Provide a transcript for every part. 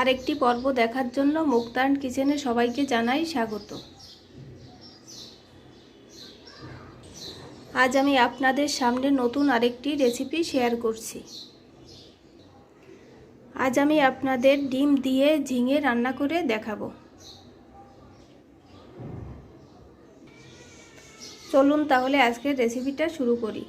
আরেকটি পর্ব দেখার জন্য মুক্তান কিচেনে সবাইকে জানাই স্বাগত। আজ আমি আপনাদের সামনে নতুন আরেকটি রেসিপি শেয়ার করছি। আজ আমি আপনাদের ডিম দিয়ে ঝিঙে রান্না করে দেখাবো। চলুন তাহলে আজকের রেসিপিটা শুরু করি।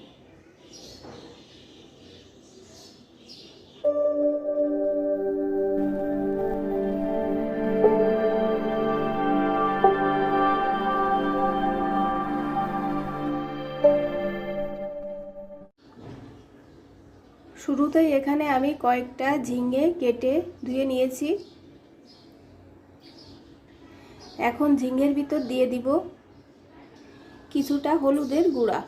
শুরুতেই এখানে আমি কয়েকটা ঝিঙে কেটে ধুয়ে নিয়েছি। এখন ঝিঙের ভিতর দিয়ে দিব কিছুটা হলুদের গুঁড়া।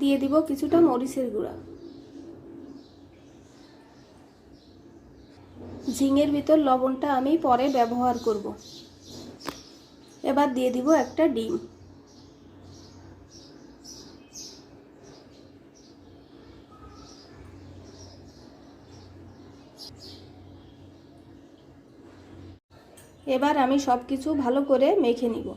দিয়ে দিব কিছুটা মরিচের গুঁড়া। ঝিঙের ভিতর লবণটা আমি পরে ব্যবহার করব। এবার দিয়ে দিব একটা ডিম। এবার আমি সব কিছু ভালো করে মেখে নিব।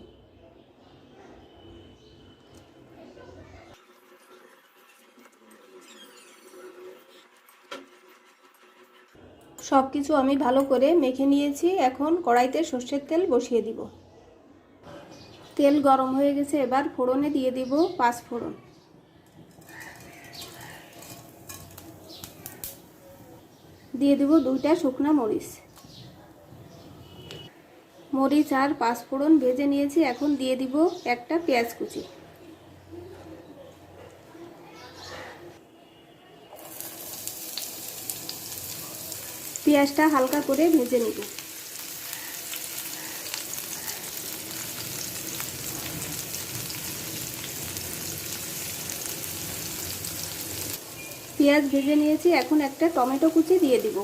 সব কিছু আমি ভালো করে মেখে নিয়েছি, এখন কড়াইতে সর্ষের তেল বসিয়ে দিব। তেল গরম হয়ে গেছে, এবার ফোড়নে দিয়ে দিব পাঁচ ফোড়ন। দিয়ে দিব দুইটা শুকনা মরিচ। মরিচ আর পাঁচফোড়ন ভেজে নিয়েছি, এখন দিয়ে দিব একটা পেঁয়াজ কুচি। পেঁয়াজটা হালকা করে ভেজে নিব। পেঁয়াজ ভেজে নিয়েছি, এখন একটা টমেটো কুচি দিয়ে দিব।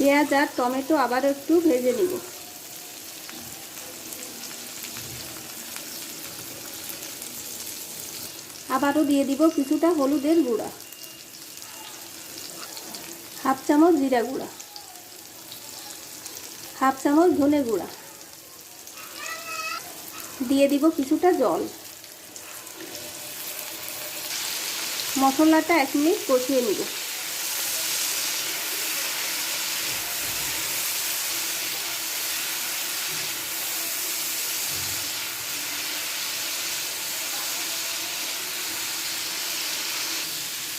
পেঁয়াজ আর টমেটো আবার একটু ভেজে নিব। আবারও দিয়ে দিব কিছুটা হলুদের গুঁড়া। হাফ চামচ জিরা গুঁড়া। হাফ চামচ ধনে গুঁড়া। দিয়ে দিব কিছুটা জল। মশলাটা এক মিনিট কষিয়ে নিব।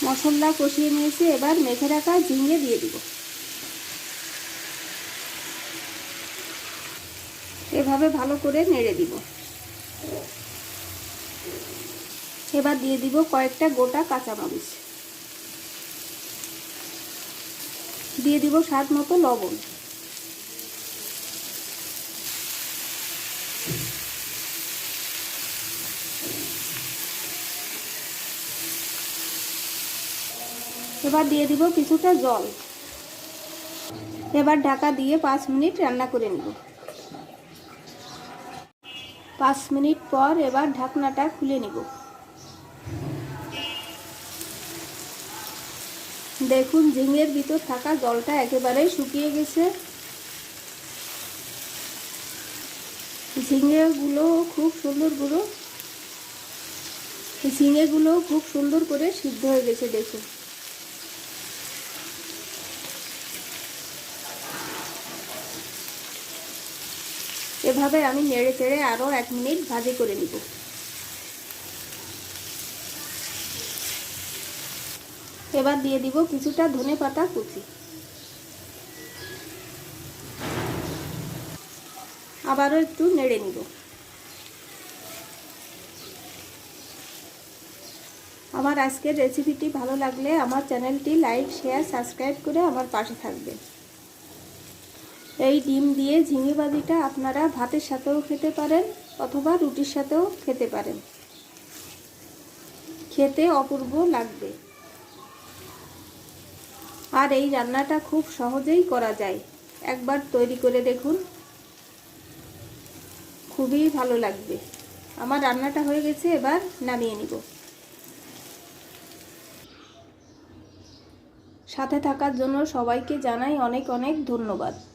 মশলা কষিয়ে নিয়েছি, এবার মেখে রাখা ঝিঙে দিয়ে দিব। এভাবে ভালো করে নেড়ে দিব। এবার দিয়ে দিব কয়েকটা গোটা কাঁচামরিচ। দিয়ে দিব স্বাদ মতো লবণ। এবার দিয়ে দিব কিছুটা জল। এবার ঢাকা দিয়ে পাঁচ মিনিট রান্না করে নেব। পাঁচ মিনিট পর এবার ঢাকনাটা খুলে নেব। দেখুন, ঝিঙের ভিতর থাকা জলটা একেবারেই শুকিয়ে গেছে। ঝিঙেগুলো খুব সুন্দরগুলো ঝিঙেগুলো খুব সুন্দর করে সিদ্ধ হয়ে গেছে, দেখুন। এভাবে আমি নেড়ে চেড়ে আরও এক মিনিট ভাজি করে নিব। এবার দিয়ে দিব কিছুটা ধনে পাতা কুচি। আবারও একটু নেড়ে নিব। আমার আজকের রেসিপিটি ভালো লাগলে আমার চ্যানেলটি লাইক শেয়ার সাবস্ক্রাইব করে আমার পাশে থাকবেন। এই ডিম দিয়ে ঝিঙে ভাজিটা আপনারা ভাতের সাথেও খেতে পারেন অথবা রুটির সাথেও খেতে পারেন। খেতে অপূর্ব লাগবে। আর এই রান্নাটা খুব সহজেই করা যায়। একবার তৈরি করে দেখুন। খুবই ভালো লাগবে। আমার রান্নাটা হয়ে গেছে, এবার নামিয়ে নিব। সাথে থাকার জন্য সবাইকে জানাই অনেক অনেক ধন্যবাদ।